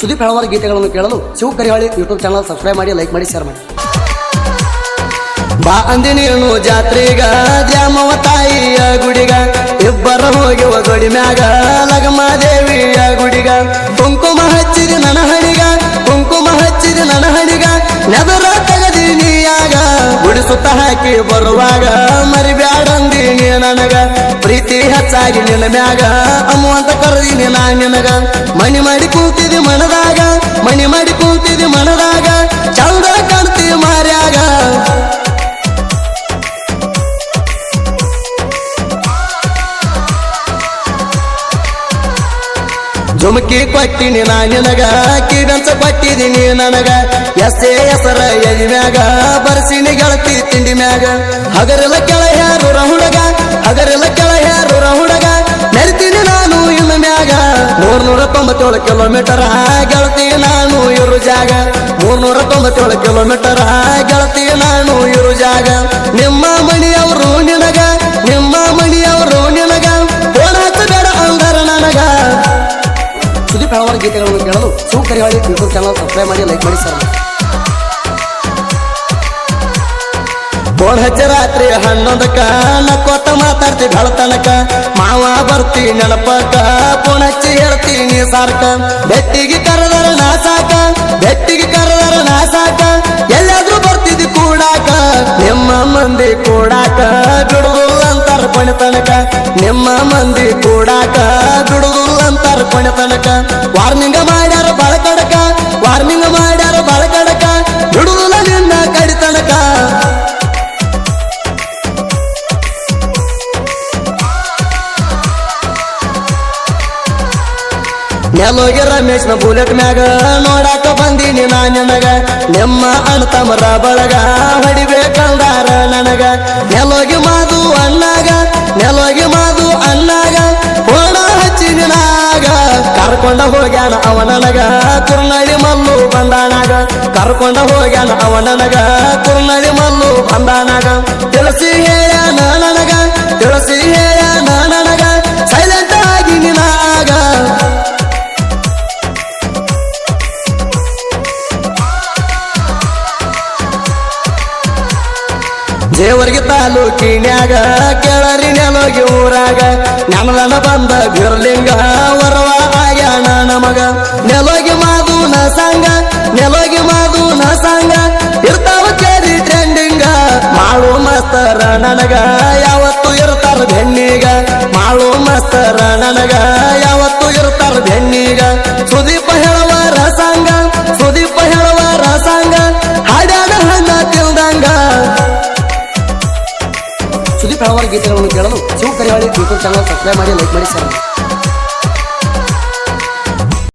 ಸುದೀಪ್ ಹಳವಾರ ಗೀತೆಗಳನ್ನು ಕೇಳಲು Shiva Karihali YouTube channel subscribe ಮಾಡಿ, ಲೈಕ್ ಮಾಡಿ, ಶೇರ್ ಮಾಡಿ. ಬಾ ಅಂದಿ ನೀನು ಜಾತ್ರೆಗ ದ್ಯಾಮವ ತಾಯಿಯ ಗುಡಿಗ, ಇಬ್ಬರ ಹೋಗಿವ ಗುಡಿ ಮ್ಯಾಗ, ಲಗಮಾದೇವಿಯ ಗುಡಿಗ. ಕುಂಕುಮ ಹಚ್ಚಿರಿ ನನ್ನ ಕುಂಕುಮ ಹಚ್ಚಿರಿ ನನ್ನ ಹಣಿಗ ನೆದರ ಗುಡಿಸುತ್ತ ಗುಡಿ ಸುತ್ತ ಹಾಕಿ ಬರುವಾಗ ಮರಿಬ್ಯಾಡ ನೀ ನನಗ. ಹೆಚ್ಚಾಗಿ ನಿನ್ನ ಮ್ಯಾಗ. ಅಮ್ಮು ಅಂತ ಕರೆದಿನಿ ನಾ ನಿನಗ. ಮಣಿ ಮಾಡಿ ಕೂತಿದಿ ಮನದಾಗ. ಮಣಿ ಮಾಡಿ ಕೂತಿದಿ ಮನದಾಗ. ಚಂದ ಕಾಣ್ತಿ ಮಾರ್ಯಾಗ. ಜುಮಕಿ ಕೊಟ್ಟಿನಿ ನಾ ನಿನಗ. ಕಿವೆಂಚ ಕೊಟ್ಟಿದೀನಿ ನನಗ. ಎಸ್ಸೇ ಹೆಸರ ಎದಿ ಮ್ಯಾಗ ಬರ್ಸಿನಿ ಗೆಳತಿ ತಿಂಡಿ ಮ್ಯಾಗ. ಹಗರೆಲ್ಲ ಕೆಳ ಯಾರು ಹುಡುಗ ಹಗರೆಲ್ಲ ತೊಂಬತ್ತೇಳು ಕಿಲೋಮೀಟರ್. ಗೆಳತಿ, ನಾನು ಇರು ಜಾಗ. ಮೂರ್ನೂರ ತೊಂಬತ್ತೇಳು ಕಿಲೋಮೀಟರ್. ಗೆಳತಿ, ನಾನು ಇರು ಜಾಗ. ನಿಮ್ಮ ಮಣಿಯವರು ನಿನಗ, ನಿಮ್ಮ ಮಣಿಯವರು ನಿನಗ. ಫೋನ್ ಹಚ್ಚಬೇಡ ಅಂದರ ನನಗ. ಸುದೀಪ್ ಹಲವಾರು ಗೀತೆಗಳನ್ನು ಕೇಳಲು ಸೂಕರಿ ಹೇಳಿ ಯೂಟ್ಯೂಬ್ ಚಾನಲ್ ಸಬ್ಸ್ಕ್ರೈಬ್ ಮಾಡಿ ಲೈಕ್ ಮಾಡಿ ಸರ್. ಬೋಳ್ ಹಚ್ಚ ರಾತ್ರಿ ಹನ್ನೊಂದಕ್ಕ, ನಕ್ಕೋತ ಮಾತಾಡ್ತಿ ಬೆಳತನಕ. ಬರ್ತಿ ನೆನಪಕ್ಕ ಪುಣಚ್ಚಿ ಹೇಳ್ತೀನಿ ಸಾರ್ಕ ಬೆಟ್ಟಿಗೆ ಕರೆದರ ನಾ ಸಾಕ ಬೆಟ್ಟಿಗೆ ಕರೆದರ ನಾ ಸಾಕ ಎಲ್ಲಾದ್ರೂ ಬರ್ತಿದ್ದಿ ಕೂಡಾಕ, ನಿಮ್ಮ ಮಂದಿ ಕೂಡಾಕ ದುಡುದು ಅಂತಾರ ತನಕ. ನಿಮ್ಮ ಮಂದಿ ಕೂಡಾಕ ದುಡುದು ಅಂತಾರ ತನಕ. ವಾರ್ನಿಂಗ ಮಾಡ್ಯಾರ ಬಳಕಡಕ ನೆಲೋಗಿ ರಮೇಶ್ನ ಬುಲೆಟ್ ಮ್ಯಾಗ ನೋಡಾಕ ಬಂದೀನಿ ನಾ ನಿನಗ. ನಿಮ್ಮ ಅಣ್ತಮರ ಬಳಗ ಹೊಡಿಬೇಕಂದಾರ ನನಗ. ನೆಲೋಗಿ ಮಾದು ಅಣ್ಣಾಗ, ನೆಲೋಗಿ ಮಾದು ಅಣ್ಣಾಗ. ಹೋಣ ಹಚ್ಚಿ ನಿನಾಗ ಕರ್ಕೊಂಡ ಹೋಗ್ಯಾನ ಅವ ನನಗ. ಕುರ್ನಳಿ ಮಲ್ಲು ಬಂದಾನಾಗ. ಕರ್ಕೊಂಡ ಹೋಗ್ಯಾನ ಅವ ನನಗ. ಕುರ್ನಳಿ ಮಲ್ಲು ಬಂದಾನಾಗ. ತಿಳಿಸಿ ಹೇಳ್ಯಾನ ದೇವರಿಗೆ ತಾಲೂಕಿನ್ಯಾಗ, ಕೆಳರಿ ನೆಲೋಗಿ ಊರಾಗ. ನಮದನ ಬಂದ ಬಿರ್ಲಿಂಗ ವರವ ಆಯಾಣ ನಮಗ. ನೆಲೋಗಿ ಮಾದು ನ ಸಂಗ ನೆಲೋಗಿ ಮಾದು ನ ಸಂಗ ಇರ್ತಾವ ಕೇರಿ ಟ್ರೆಂಡಿಂಗ ಮಾಡು ಮಸ್ತರ ನನಗ, ಯಾವತ್ತು ಇರ್ತಾರ ಬೆನ್ನಿಗ ಮಾಡು ಮಸ್ತರ ನನಗ, ಯಾವತ್ತು ಇರ್ತಾರ ಬೆನ್ನಿಗ ಸುದೀಪ ಗೀತೆಗಳನ್ನು ಕೇಳಲು Shiva Karihali YouTube channel subscribe ಮಾಡಿ ಲೈಕ್ ಮಾಡಿ ಸರ್